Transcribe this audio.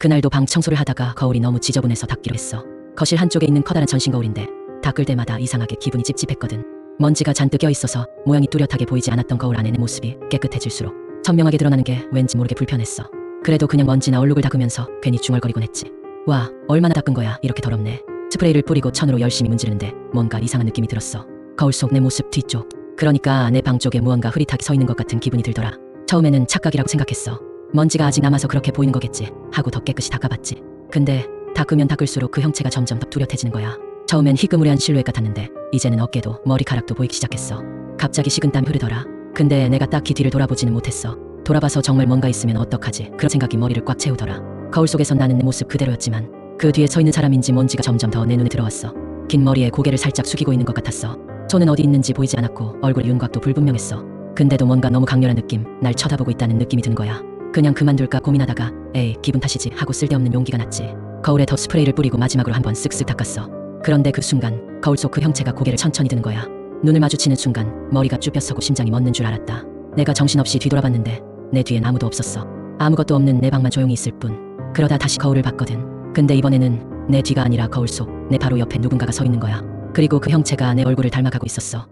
그날도 방 청소를 하다가 거울이 너무 지저분해서 닦기로 했어. 거실 한쪽에 있는 커다란 전신 거울인데 닦을 때마다 이상하게 기분이 찝찝했거든. 먼지가 잔뜩 껴 있어서 모양이 뚜렷하게 보이지 않았던 거울 안에 내 모습이 깨끗해질수록 선명하게 드러나는 게 왠지 모르게 불편했어. 그래도 그냥 먼지나 얼룩을 닦으면서 괜히 중얼거리곤 했지. 와, 얼마나 닦은 거야. 이렇게 더럽네. 스프레이를 뿌리고 천으로 열심히 문지르는데 뭔가 이상한 느낌이 들었어. 거울 속 내 모습 뒤쪽. 그러니까 내 방 쪽에 무언가 흐릿하게 서 있는 것 같은 기분이 들더라. 처음에는 착각이라고 생각했어. 먼지가 아직 남아서 그렇게 보이는 거겠지 하고 더 깨끗이 닦아봤지. 근데 닦으면 닦을수록 그 형체가 점점 더 뚜렷해지는 거야. 처음엔 희끄무레한 실루엣 같았는데 이제는 어깨도 머리카락도 보이기 시작했어. 갑자기 식은땀이 흐르더라. 근데 내가 딱히 뒤를 돌아보지는 못했어. 돌아봐서 정말 뭔가 있으면 어떡하지? 그런 생각이 머리를 꽉 채우더라. 거울 속에선 나는 내 모습 그대로였지만 그 뒤에 서 있는 사람인지 뭔지가 점점 더 내 눈에 들어왔어. 긴 머리에 고개를 살짝 숙이고 있는 것 같았어. 손은 어디 있는지 보이지 않았고 얼굴 윤곽도 불분명했어. 근데도 뭔가 너무 강렬한 느낌, 날 쳐다보고 있다는 느낌이 든 거야. 그냥 그만둘까 고민하다가 에이 기분 탓이지 하고 쓸데없는 용기가 났지. 거울에 더 스프레이를 뿌리고 마지막으로 한 번 쓱쓱 닦았어. 그런데 그 순간 거울 속 그 형체가 고개를 천천히 드는 거야. 눈을 마주치는 순간 머리가 쭈뼛서고 심장이 멎는 줄 알았다. 내가 정신없이 뒤돌아봤는데 내 뒤엔 아무도 없었어. 아무것도 없는 내 방만 조용히 있을 뿐. 그러다 다시 거울을 봤거든. 근데 이번에는 내 뒤가 아니라 거울 속 내 바로 옆에 누군가가 서 있는 거야. 그리고 그 형체가 내 얼굴을 닮아가고 있었어.